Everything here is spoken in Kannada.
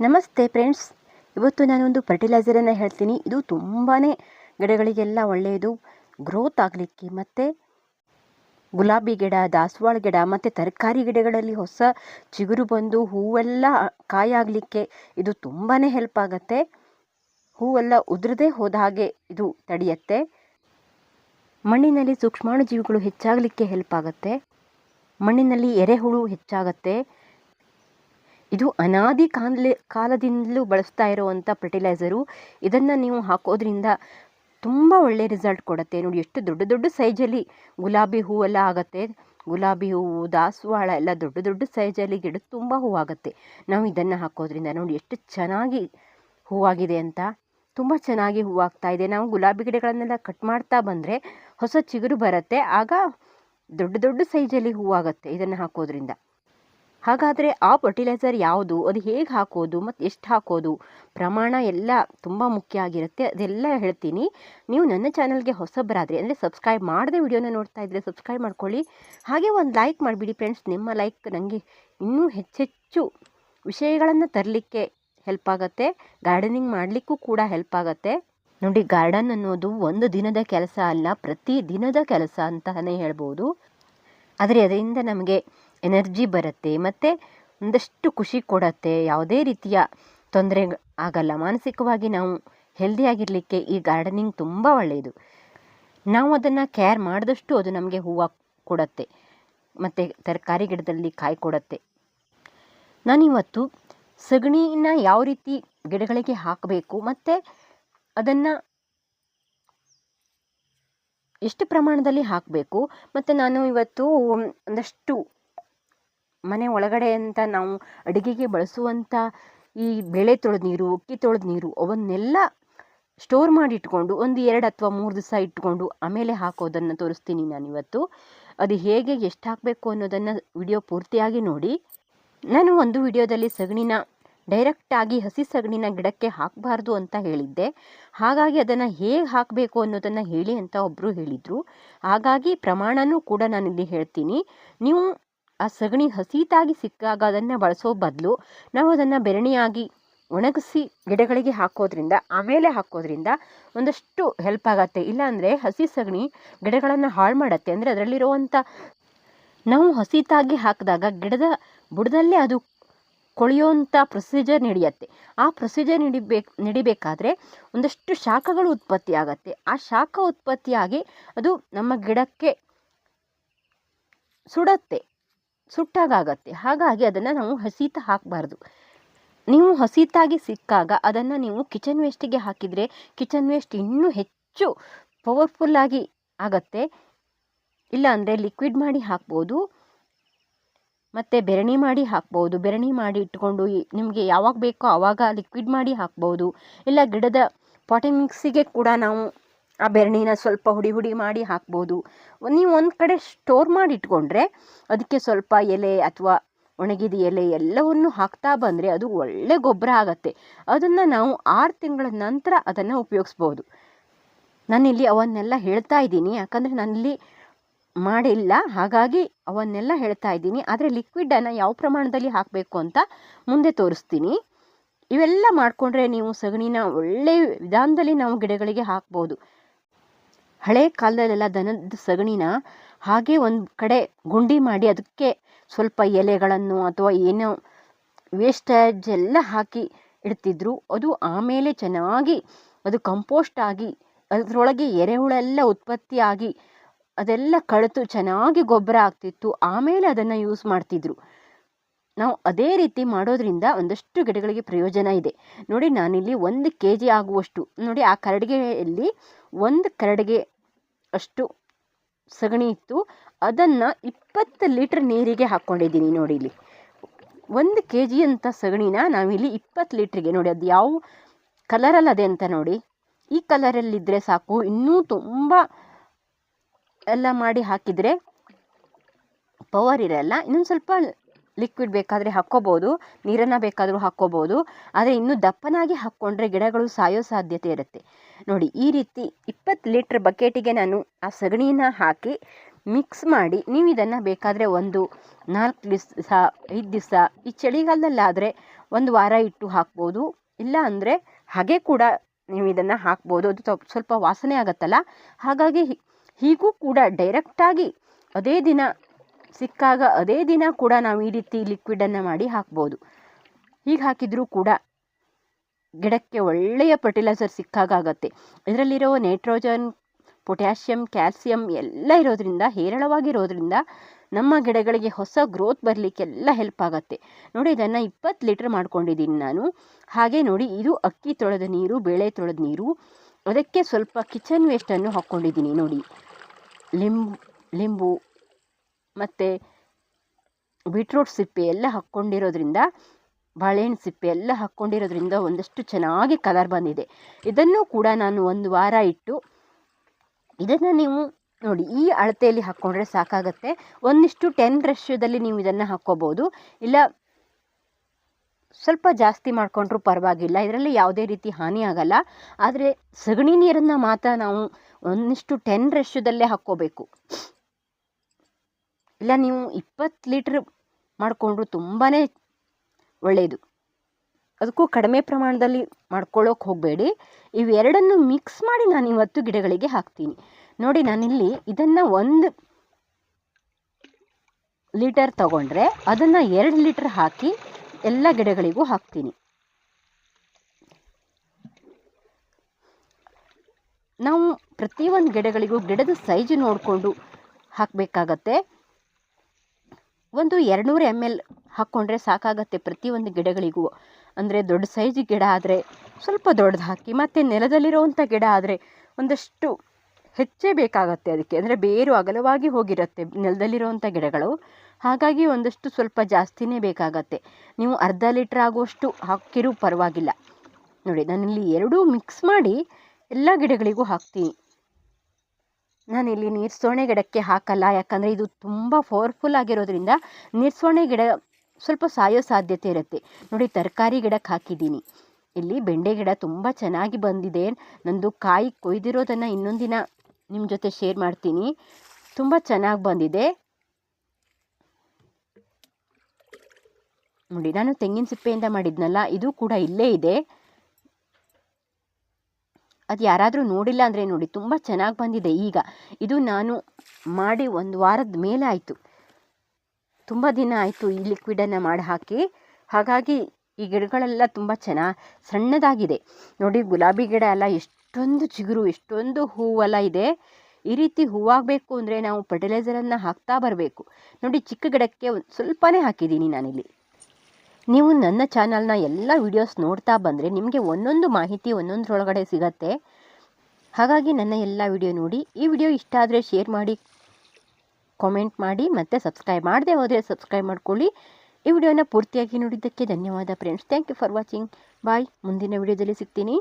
ನಮಸ್ತೆ ಫ್ರೆಂಡ್ಸ್. ಇವತ್ತು ನಾನೊಂದು ಫರ್ಟಿಲೈಸರನ್ನು ಹೇಳ್ತೀನಿ. ಇದು ತುಂಬಾ ಗಿಡಗಳಿಗೆಲ್ಲ ಒಳ್ಳೆಯದು. ಗ್ರೋತ್ ಆಗಲಿಕ್ಕೆ ಮತ್ತು ಗುಲಾಬಿ ಗಿಡ, ದಾಸವಾಳ ಗಿಡ, ಮತ್ತು ತರಕಾರಿ ಗಿಡಗಳಲ್ಲಿ ಹೊಸ ಚಿಗುರು ಬಂದು ಹೂವೆಲ್ಲ ಕಾಯಾಗಲಿಕ್ಕೆ ಇದು ತುಂಬಾ ಹೆಲ್ಪ್ ಆಗುತ್ತೆ. ಹೂವೆಲ್ಲ ಉದುರದೇ ಹೋದ ಹಾಗೆ ಇದು ತಡೆಯತ್ತೆ. ಮಣ್ಣಿನಲ್ಲಿ ಸೂಕ್ಷ್ಮಾಣು ಜೀವಿಗಳು ಹೆಚ್ಚಾಗಲಿಕ್ಕೆ ಹೆಲ್ಪ್ ಆಗುತ್ತೆ. ಮಣ್ಣಿನಲ್ಲಿ ಎರೆಹುಳು ಹೆಚ್ಚಾಗತ್ತೆ. ಇದು ಅನಾದಿ ಕಾಲಲೆ ಕಾಲದಿಂದಲೂ ಬಳಸ್ತಾ ಇರುವಂಥ ಫರ್ಟಿಲೈಸರು ಇದನ್ನು ನೀವು ಹಾಕೋದ್ರಿಂದ ತುಂಬ ಒಳ್ಳೆ ರಿಸಲ್ಟ್ ಕೊಡುತ್ತೆ. ನೋಡಿ, ಎಷ್ಟು ದೊಡ್ಡ ದೊಡ್ಡ ಸೈಜಲ್ಲಿ ಗುಲಾಬಿ ಹೂವೆಲ್ಲ ಆಗುತ್ತೆ. ಗುಲಾಬಿ ಹೂವು, ದಾಸವಾಳ ಎಲ್ಲ ದೊಡ್ಡ ದೊಡ್ಡ ಸೈಜಲ್ಲಿ ಗಿಡ ತುಂಬ ಹೂವಾಗುತ್ತೆ. ನಾವು ಇದನ್ನು ಹಾಕೋದ್ರಿಂದ ನೋಡಿ ಎಷ್ಟು ಚೆನ್ನಾಗಿ ಹೂವಾಗಿದೆ ಅಂತ. ತುಂಬ ಚೆನ್ನಾಗಿ ಹೂವಾಗ್ತಾ ಇದೆ. ನಾವು ಗುಲಾಬಿ ಗಿಡಗಳನ್ನೆಲ್ಲ ಕಟ್ ಮಾಡ್ತಾ ಬಂದರೆ ಹೊಸ ಚಿಗುರು ಬರುತ್ತೆ. ಆಗ ದೊಡ್ಡ ದೊಡ್ಡ ಸೈಜಲ್ಲಿ ಹೂವಾಗುತ್ತೆ ಇದನ್ನು ಹಾಕೋದ್ರಿಂದ. ಹಾಗಾದರೆ ಆ ಫರ್ಟಿಲೈಸರ್ ಯಾವುದು? ಅದು ಹೇಗೆ ಹಾಕೋದು? ಮತ್ತು ಎಷ್ಟು ಹಾಕೋದು? ಪ್ರಮಾಣ ಎಲ್ಲ ತುಂಬ ಮುಖ್ಯ ಆಗಿರುತ್ತೆ. ಅದೆಲ್ಲ ಹೇಳ್ತೀನಿ. ನೀವು ನನ್ನ ಚಾನಲ್ಗೆ ಹೊಸಬರಾದರೆ, ಅಂದರೆ ಸಬ್ಸ್ಕ್ರೈಬ್ ಮಾಡದೆ ವಿಡಿಯೋನ ನೋಡ್ತಾ ಇದ್ದರೆ ಸಬ್ಸ್ಕ್ರೈಬ್ ಮಾಡ್ಕೊಳ್ಳಿ. ಹಾಗೆ ಒಂದು ಲೈಕ್ ಮಾಡಿಬಿಡಿ ಫ್ರೆಂಡ್ಸ್ ನಿಮ್ಮ ಲೈಕ್ ನನಗೆ ಇನ್ನೂ ಹೆಚ್ಚೆಚ್ಚು ವಿಷಯಗಳನ್ನು ತರಲಿಕ್ಕೆ ಹೆಲ್ಪ್ ಆಗುತ್ತೆ. ಗಾರ್ಡನಿಂಗ್ ಮಾಡಲಿಕ್ಕೂ ಕೂಡ ಹೆಲ್ಪ್ ಆಗುತ್ತೆ. ನೋಡಿ ಗಾರ್ಡನ್ ಅನ್ನೋದು ಒಂದು ದಿನದ ಕೆಲಸ ಅಲ್ಲ, ಪ್ರತಿ ದಿನದ ಕೆಲಸ ಅಂತಲೇ ಹೇಳ್ಬೋದು. ಆದರೆ ಅದರಿಂದ ನಮಗೆ ಎನರ್ಜಿ ಬರುತ್ತೆ, ಮತ್ತು ಒಂದಷ್ಟು ಖುಷಿ ಕೊಡತ್ತೆ. ಯಾವುದೇ ರೀತಿಯ ತೊಂದರೆ ಆಗಲ್ಲ. ಮಾನಸಿಕವಾಗಿ ನಾವು ಹೆಲ್ದಿಯಾಗಿರಲಿಕ್ಕೆ ಈ ಗಾರ್ಡನಿಂಗ್ ತುಂಬ ಒಳ್ಳೆಯದು ನಾವು ಅದನ್ನು ಕೇರ್ ಮಾಡಿದಷ್ಟು ಅದು ನಮಗೆ ಹೂವು ಕೊಡುತ್ತೆ, ಮತ್ತು ತರಕಾರಿ ಗಿಡದಲ್ಲಿ ಕಾಯಿ ಕೊಡತ್ತೆ. ನಾನಿವತ್ತು ಸಗಣಿನ ಯಾವ ರೀತಿ ಗಿಡಗಳಿಗೆ ಹಾಕಬೇಕು, ಮತ್ತು ಅದನ್ನು ಎಷ್ಟು ಪ್ರಮಾಣದಲ್ಲಿ ಹಾಕಬೇಕು, ಮತ್ತು ನಾನು ಇವತ್ತು ಒಂದಷ್ಟು ಮನೆ ಒಳಗಡೆ ಅಂತ ನಾವು ಅಡುಗೆಗೆ ಬಳಸುವಂಥ ಈ ಬೇಳೆ ತೊಳೆದ ನೀರು, ಅಕ್ಕಿ ತೊಳೆದ ನೀರು ಅವನ್ನೆಲ್ಲ ಸ್ಟೋರ್ ಮಾಡಿ ಇಟ್ಕೊಂಡು ಒಂದು ಎರಡು ಅಥವಾ ಮೂರು ದಿವಸ ಇಟ್ಕೊಂಡು ಆಮೇಲೆ ಹಾಕೋದನ್ನು ತೋರಿಸ್ತೀನಿ ನಾನು ಇವತ್ತು ಅದು ಹೇಗೆ ಎಷ್ಟು ಹಾಕಬೇಕು ಅನ್ನೋದನ್ನು ವಿಡಿಯೋ ಪೂರ್ತಿಯಾಗಿ ನೋಡಿ. ನಾನು ಒಂದು ವಿಡಿಯೋದಲ್ಲಿ ಸಗಣಿನ ಡೈರೆಕ್ಟಾಗಿ ಹಸಿ ಸಗಣಿನ ಗಿಡಕ್ಕೆ ಹಾಕಬಾರ್ದು ಅಂತ ಹೇಳಿದ್ದೆ. ಹಾಗಾಗಿ ಅದನ್ನು ಹೇಗೆ ಹಾಕಬೇಕು ಅನ್ನೋದನ್ನು ಹೇಳಿ ಅಂತ ಒಬ್ಬರು ಹೇಳಿದರು. ಹಾಗಾಗಿ ಪ್ರಮಾಣನೂ ಕೂಡ ನಾನಿಲ್ಲಿ ಹೇಳ್ತೀನಿ. ನೀವು ಆ ಸಗಣಿ ಹಸಿತಾಗಿ ಸಿಕ್ಕಾಗ ಅದನ್ನು ಬಳಸೋ ಬದಲು ನಾವು ಅದನ್ನು ಬೆರಣಿಯಾಗಿ ಒಣಗಿಸಿ ಗಿಡಗಳಿಗೆ ಹಾಕೋದ್ರಿಂದ, ಆಮೇಲೆ ಹಾಕೋದ್ರಿಂದ ಒಂದಷ್ಟು ಹೆಲ್ಪ್ ಆಗತ್ತೆ. ಇಲ್ಲಾಂದರೆ ಹಸಿ ಸಗಣಿ ಗಿಡಗಳನ್ನು ಹಾಳು ಮಾಡುತ್ತೆ. ಅಂದರೆ ಅದರಲ್ಲಿರುವಂಥ ನಾವು ಹಸಿತಾಗಿ ಹಾಕಿದಾಗ ಗಿಡದ ಬುಡದಲ್ಲೇ ಅದು ಕೊಳೆಯುವಂಥ ಪ್ರೊಸೀಜರ್ ನಡೆಯುತ್ತೆ. ಆ ಪ್ರೊಸೀಜರ್ ನಡಿಬೇಕು, ನಡಿಬೇಕಾದ್ರೆ ಒಂದಷ್ಟು ಶಾಖಗಳು ಉತ್ಪತ್ತಿ ಆಗತ್ತೆ. ಆ ಶಾಖ ಉತ್ಪತ್ತಿಯಾಗಿ ಅದು ನಮ್ಮ ಗಿಡಕ್ಕೆ ಸುಡತ್ತೆ. ಸುಟ್ಟಾಗತ್ತೆ ಹಾಗಾಗಿ ಅದನ್ನು ನಾವು ಹಸಿತ ಹಾಕಬಾರ್ದು. ನೀವು ಹಸಿತಾಗಿ ಸಿಕ್ಕಾಗ ಅದನ್ನು ನೀವು ಕಿಚನ್ ವೇಸ್ಟಿಗೆ ಹಾಕಿದರೆ ಕಿಚನ್ ವೇಸ್ಟ್ ಇನ್ನೂ ಹೆಚ್ಚು ಪವರ್ಫುಲ್ಲಾಗಿ ಆಗತ್ತೆ. ಇಲ್ಲಾಂದರೆ ಲಿಕ್ವಿಡ್ ಮಾಡಿ ಹಾಕ್ಬೋದು. ಮತ್ತು ಬೆರಣಿ ಮಾಡಿ ಹಾಕ್ಬೋದು. ಬೆರಣಿ ಮಾಡಿ ಇಟ್ಕೊಂಡು ನಿಮಗೆ ಯಾವಾಗ ಬೇಕೋ ಆವಾಗ ಲಿಕ್ವಿಡ್ ಮಾಡಿ ಹಾಕ್ಬೋದು. ಇಲ್ಲ ಗಿಡದ ಪಾಟಿಂಗ್ ಮಿಕ್ಸಿಗೆ ಕೂಡ ನಾವು ಆ ಬೆರಣಿನ ಸ್ವಲ್ಪ ಹುಡಿ ಹುಡಿ ಮಾಡಿ ಹಾಕ್ಬೋದು. ನೀವು ಒಂದು ಕಡೆ ಸ್ಟೋರ್ ಮಾಡಿ ಇಟ್ಕೊಂಡ್ರೆ ಅದಕ್ಕೆ ಸ್ವಲ್ಪ ಎಲೆ ಅಥವಾ ಒಣಗಿದ ಎಲೆ ಎಲ್ಲವನ್ನು ಹಾಕ್ತಾ ಬಂದರೆ ಅದು ಒಳ್ಳೆ ಗೊಬ್ಬರ ಆಗುತ್ತೆ. ಅದನ್ನು ನಾವು ಆರು ತಿಂಗಳ ನಂತರ ಅದನ್ನು ಉಪಯೋಗಿಸ್ಬೋದು. ನಾನಿಲ್ಲಿ ಅವನ್ನೆಲ್ಲ ಹೇಳ್ತಾ ಇದ್ದೀನಿ. ಯಾಕಂದರೆ ನನ್ನಲ್ಲಿ ಮಾಡಿಲ್ಲ. ಹಾಗಾಗಿ ಅವನ್ನೆಲ್ಲ ಹೇಳ್ತಾ ಇದ್ದೀನಿ. ಆದರೆ ಲಿಕ್ವಿಡನ್ನು ಯಾವ ಪ್ರಮಾಣದಲ್ಲಿ ಹಾಕಬೇಕು ಅಂತ ಮುಂದೆ ತೋರಿಸ್ತೀನಿ. ಇವೆಲ್ಲ ಮಾಡಿಕೊಂಡ್ರೆ ನೀವು ಸಗಣಿನ ಒಳ್ಳೆಯ ವಿಧಾನದಲ್ಲಿ ನಾವು ಗಿಡಗಳಿಗೆ ಹಾಕ್ಬೋದು. ಹಳೆ ಕಾಲದಲ್ಲೆಲ್ಲ ದನದ ಸಗಣಿನ ಹಾಗೆ ಒಂದು ಕಡೆ ಗುಂಡಿ ಮಾಡಿ ಅದಕ್ಕೆ ಸ್ವಲ್ಪ ಎಲೆಗಳನ್ನು ಅಥವಾ ಏನೋ ವೇಸ್ಟೇಜ್ ಎಲ್ಲ ಹಾಕಿ ಇಡ್ತಿದ್ರು. ಅದು ಆಮೇಲೆ ಚೆನ್ನಾಗಿ ಅದು ಕಂಪೋಸ್ಟ್ ಆಗಿ ಅದರೊಳಗೆ ಎರೆಹುಳೆಲ್ಲ ಉತ್ಪತ್ತಿಯಾಗಿ ಅದೆಲ್ಲ ಕಳೆತು ಚೆನ್ನಾಗಿ ಗೊಬ್ಬರ ಆಗ್ತಿತ್ತು. ಆಮೇಲೆ ಅದನ್ನು ಯೂಸ್ ಮಾಡ್ತಿದ್ರು. ನಾವು ಅದೇ ರೀತಿ ಮಾಡೋದ್ರಿಂದ ಒಂದಷ್ಟು ಗಿಡಗಳಿಗೆ ಪ್ರಯೋಜನ ಇದೆ. ನೋಡಿ ನಾನಿಲ್ಲಿ ಒಂದು ಕೆ ಜಿ ಆಗುವಷ್ಟು, ನೋಡಿ ಆ ಕರಡಿಗೆಯಲ್ಲಿ ಒಂದು ಕರಡಿಗೆ ಅಷ್ಟು ಸಗಣಿ ಇತ್ತು. ಅದನ್ನು ಇಪ್ಪತ್ತು ಲೀಟ್ರ್ ನೀರಿಗೆ ಹಾಕ್ಕೊಂಡಿದ್ದೀನಿ ನೋಡಿ ಇಲ್ಲಿ. ಒಂದು ಕೆ ಜಿ ಅಂತ ಸಗಣಿನ ನಾವಿಲ್ಲಿ ಇಪ್ಪತ್ತು ಲೀಟ್ರಿಗೆ, ನೋಡಿ ಅದು ಯಾವ ಕಲರಲ್ಲಿ ಅದೇ ಅಂತ ನೋಡಿ. ಈ ಕಲರಲ್ಲಿದ್ದರೆ ಸಾಕು, ಇನ್ನೂ ತುಂಬ ಎಲ್ಲ ಮಾಡಿ ಹಾಕಿದರೆ ಪವರ್ ಇರಲ್ಲ. ಇನ್ನೊಂದು ಸ್ವಲ್ಪ ಲಿಕ್ವಿಡ್ ಬೇಕಾದರೆ ಹಾಕ್ಕೋಬೋದು, ನೀರನ್ನು ಬೇಕಾದರೂ ಹಾಕ್ಕೋಬೋದು, ಆದರೆ ಇನ್ನೂ ದಪ್ಪನಾಗಿ ಹಾಕ್ಕೊಂಡ್ರೆ ಗಿಡಗಳು ಸಾಯೋ ಸಾಧ್ಯತೆ ಇರುತ್ತೆ. ನೋಡಿ, ಈ ರೀತಿ ಇಪ್ಪತ್ತು ಲೀಟ್ರ್ ಬಕೆಟಿಗೆ ನಾನು ಆ ಸಗಣಿನ ಹಾಕಿ ಮಿಕ್ಸ್ ಮಾಡಿ ನೀವು ಇದನ್ನು ಬೇಕಾದರೆ ಒಂದು ನಾಲ್ಕು ದಿವಸ, ಐದು ದಿವಸ, ಈ ಚಳಿಗಾಲದಲ್ಲಾದರೆ ಒಂದು ವಾರ ಇಟ್ಟು ಹಾಕ್ಬೋದು. ಇಲ್ಲ ಅಂದರೆ ಹಾಗೆ ಕೂಡ ನೀವು ಇದನ್ನು ಹಾಕ್ಬೋದು. ಅದು ಸ್ವಲ್ಪ ವಾಸನೆ ಆಗುತ್ತಲ್ಲ? ಹಾಗಾಗಿ ಹೀಗೂ ಕೂಡ ಡೈರೆಕ್ಟಾಗಿ ಅದೇ ದಿನ ಸಿಕ್ಕಾಗ ಅದೇ ದಿನ ಕೂಡ ನಾವು ಈ ರೀತಿ ಲಿಕ್ವಿಡನ್ನು ಮಾಡಿ ಹಾಕ್ಬೋದು. ಹೀಗೆ ಹಾಕಿದರೂ ಕೂಡ ಗಿಡಕ್ಕೆ ಒಳ್ಳೆಯ ಫರ್ಟಿಲೈಸರ್ ಸಿಕ್ಕಾಗತ್ತೆ ಇದರಲ್ಲಿರೋ ನೈಟ್ರೋಜನ್ ಪೊಟ್ಯಾಷಿಯಮ್ ಕ್ಯಾಲ್ಸಿಯಂ ಎಲ್ಲ ಇರೋದ್ರಿಂದ, ಹೇರಳವಾಗಿರೋದ್ರಿಂದ ನಮ್ಮ ಗಿಡಗಳಿಗೆ ಹೊಸ ಗ್ರೋತ್ ಬರಲಿಕ್ಕೆಲ್ಲ ಹೆಲ್ಪ್ ಆಗುತ್ತೆ. ನೋಡಿ, ಇದನ್ನು ಇಪ್ಪತ್ತು ಲೀಟ್ರ್ ಮಾಡ್ಕೊಂಡಿದ್ದೀನಿ ನಾನು. ಹಾಗೆ ನೋಡಿ, ಇದು ಅಕ್ಕಿ ತೊಳೆದ ನೀರು, ಬೇಳೆ ತೊಳೆದ ನೀರು. ಅದಕ್ಕೆ ಸ್ವಲ್ಪ ಕಿಚನ್ ವೇಸ್ಟನ್ನು ಹಾಕ್ಕೊಂಡಿದ್ದೀನಿ ನೋಡಿ. ಲಿಂಬು ಲಿಂಬು ಮತ್ತು ಬೀಟ್ರೂಟ್ ಸಿಪ್ಪೆ ಎಲ್ಲ ಹಾಕ್ಕೊಂಡಿರೋದ್ರಿಂದ, ಬಾಳೆಹಣ್ಣು ಸಿಪ್ಪೆ ಎಲ್ಲ ಹಾಕ್ಕೊಂಡಿರೋದ್ರಿಂದ ಒಂದಷ್ಟು ಚೆನ್ನಾಗಿ ಕಲರ್ ಬಂದಿದೆ. ಇದನ್ನು ಕೂಡ ನಾನು ಒಂದು ವಾರ ಇಟ್ಟು, ಇದನ್ನು ನೀವು ನೋಡಿ, ಈ ಅಳತೆಯಲ್ಲಿ ಹಾಕ್ಕೊಂಡ್ರೆ ಸಾಕಾಗತ್ತೆ. ಒಂದಿಷ್ಟು ಟೆನ್ ರಶ್ಯದಲ್ಲಿ ನೀವು ಇದನ್ನು ಹಾಕ್ಕೋಬೋದು. ಇಲ್ಲ, ಸ್ವಲ್ಪ ಜಾಸ್ತಿ ಮಾಡಿಕೊಂಡ್ರೂ ಪರವಾಗಿಲ್ಲ. ಇದರಲ್ಲಿ ಯಾವುದೇ ರೀತಿ ಹಾನಿ ಆಗಲ್ಲ. ಆದರೆ ಸಗಣಿ ನೀರನ್ನು ಮಾತ್ರ ನಾವು ಒಂದಿಷ್ಟು ಟೆನ್ ರಶ್ಯದಲ್ಲೇ ಹಾಕ್ಕೋಬೇಕು. ಇಲ್ಲ, ನೀವು ಇಪ್ಪತ್ತು ಲೀಟ್ರ್ ಮಾಡಿಕೊಂಡ್ರು ತುಂಬಾ ಒಳ್ಳೆಯದು ಅದಕ್ಕೂ ಕಡಿಮೆ ಪ್ರಮಾಣದಲ್ಲಿ ಮಾಡ್ಕೊಳ್ಳೋಕೆ ಹೋಗಬೇಡಿ. ಇವೆರಡನ್ನು ಮಿಕ್ಸ್ ಮಾಡಿ ನಾನು ಇವತ್ತು ಗಿಡಗಳಿಗೆ ಹಾಕ್ತೀನಿ. ನೋಡಿ, ನಾನಿಲ್ಲಿ ಇದನ್ನು ಒಂದು ಲೀಟರ್ ತಗೊಂಡ್ರೆ ಅದನ್ನು ಎರಡು ಲೀಟರ್ ಹಾಕಿ ಎಲ್ಲ ಗಿಡಗಳಿಗೂ ಹಾಕ್ತೀನಿ. ನಾವು ಪ್ರತಿಯೊಂದು ಗಿಡಗಳಿಗೂ ಗಿಡದ ಸೈಜ್ ನೋಡಿಕೊಂಡು ಹಾಕಬೇಕಾಗತ್ತೆ. ಒಂದು ಎರಡುನೂರು ಎಂ ಎಲ್ ಹಾಕ್ಕೊಂಡ್ರೆ ಸಾಕಾಗತ್ತೆ ಪ್ರತಿಯೊಂದು ಗಿಡಗಳಿಗೂ. ಅಂದರೆ ದೊಡ್ಡ ಸೈಜ್ ಗಿಡ ಆದರೆ ಸ್ವಲ್ಪ ದೊಡ್ಡದು ಹಾಕಿ, ಮತ್ತು ನೆಲದಲ್ಲಿರುವಂಥ ಗಿಡ ಆದರೆ ಒಂದಷ್ಟು ಹೆಚ್ಚೇ ಬೇಕಾಗತ್ತೆ ಅದಕ್ಕೆ. ಅಂದರೆ ಬೇರು ಅಗಲವಾಗಿ ಹೋಗಿರುತ್ತೆ ನೆಲದಲ್ಲಿರುವಂಥ ಗಿಡಗಳು. ಹಾಗಾಗಿ ಒಂದಷ್ಟು ಸ್ವಲ್ಪ ಜಾಸ್ತಿನೇ ಬೇಕಾಗತ್ತೆ. ನೀವು ಅರ್ಧ ಲೀಟ್ರ್ ಆಗುವಷ್ಟು ಹಾಕಿರೂ ಪರವಾಗಿಲ್ಲ. ನೋಡಿ, ನಾನಿಲ್ಲಿ ಎರಡೂ ಮಿಕ್ಸ್ ಮಾಡಿ ಎಲ್ಲ ಗಿಡಗಳಿಗೂ ಹಾಕ್ತೀನಿ. ನಾನಿಲ್ಲಿ ನೀರ್ಸೋಣೆ ಗಿಡಕ್ಕೆ ಹಾಕಲ್ಲ, ಯಾಕಂದರೆ ಇದು ತುಂಬ ಪವರ್ಫುಲ್ ಆಗಿರೋದ್ರಿಂದ ನೀರ್ಸೋಣೆ ಗಿಡ ಸ್ವಲ್ಪ ಸಾಯೋ ಸಾಧ್ಯತೆ ಇರುತ್ತೆ. ನೋಡಿ, ತರಕಾರಿ ಗಿಡಕ್ಕೆ ಹಾಕಿದ್ದೀನಿ. ಇಲ್ಲಿ ಬೆಂಡೆ ಗಿಡ ತುಂಬ ಚೆನ್ನಾಗಿ ಬಂದಿದೆ. ನಂದು ಕಾಯಿ ಕೊಯ್ದಿರೋದನ್ನು ಇನ್ನೊಂದು ದಿನ ನಿಮ್ಮ ಜೊತೆ ಶೇರ್ ಮಾಡ್ತೀನಿ. ತುಂಬ ಚೆನ್ನಾಗಿ ಬಂದಿದೆ. ನೋಡಿ, ನಾನು ತೆಂಗಿನ ಸಿಪ್ಪೆಯಿಂದ ಮಾಡಿದ್ನಲ್ಲ, ಇದು ಕೂಡ ಇಲ್ಲೇ ಇದೆ. ಅದು ಯಾರಾದರೂ ನೋಡಿಲ್ಲ ಅಂದರೆ ನೋಡಿ, ತುಂಬ ಚೆನ್ನಾಗಿ ಬಂದಿದೆ ಈಗ. ಇದು ನಾನು ಮಾಡಿ ಒಂದು ವಾರದ ಮೇಲೆ ಆಯಿತು. ತುಂಬ ದಿನ ಆಯಿತು ಈ ಲಿಕ್ವಿಡನ್ನು ಮಾಡಿ ಹಾಕಿ. ಹಾಗಾಗಿ ಈ ಗಿಡಗಳೆಲ್ಲ ತುಂಬ ಚೆನ್ನಾಗಿ ಸಣ್ಣದಾಗಿದೆ. ನೋಡಿ ಗುಲಾಬಿ ಗಿಡ ಎಲ್ಲ ಎಷ್ಟೊಂದು ಚಿಗುರು, ಎಷ್ಟೊಂದು ಹೂವೆಲ್ಲ ಇದೆ. ಈ ರೀತಿ ಹೂವಾಗಬೇಕು ಅಂದರೆ ನಾವು ಫರ್ಟಿಲೈಸರನ್ನು ಹಾಕ್ತಾ ಬರಬೇಕು. ನೋಡಿ ಚಿಕ್ಕ ಗಿಡಕ್ಕೆ ಒಂದು ಸ್ವಲ್ಪನೇ ಹಾಕಿದ್ದೀನಿ ನಾನಿಲ್ಲಿ. ನೀವು ನನ್ನ ಚಾನಲ್ನ ಎಲ್ಲ ವಿಡಿಯೋಸ್ ನೋಡ್ತಾ ಬಂದರೆ ನಿಮಗೆ ಒಂದೊಂದು ಮಾಹಿತಿ ಒಂದೊಂದರೊಳಗಡೆ ಸಿಗತ್ತೆ. ಹಾಗಾಗಿ ನನ್ನ ಎಲ್ಲ ವಿಡಿಯೋ ನೋಡಿ. ಈ ವಿಡಿಯೋ ಇಷ್ಟ ಆದರೆ ಶೇರ್ ಮಾಡಿ ಕಾಮೆಂಟ್ ಮಾಡಿ ಮತ್ತು ಸಬ್ಸ್ಕ್ರೈಬ್ ಮಾಡದೆ ಹೋದರೆ ಸಬ್ಸ್ಕ್ರೈಬ್ ಮಾಡ್ಕೊಳ್ಳಿ. ಈ ವಿಡಿಯೋನ ಪೂರ್ತಿಯಾಗಿ ನೋಡಿದ್ದಕ್ಕೆ ಧನ್ಯವಾದ friends thank you for watching bye ಮುಂದಿನ ವಿಡಿಯೋದಲ್ಲಿ ಸಿಗ್ತೀನಿ.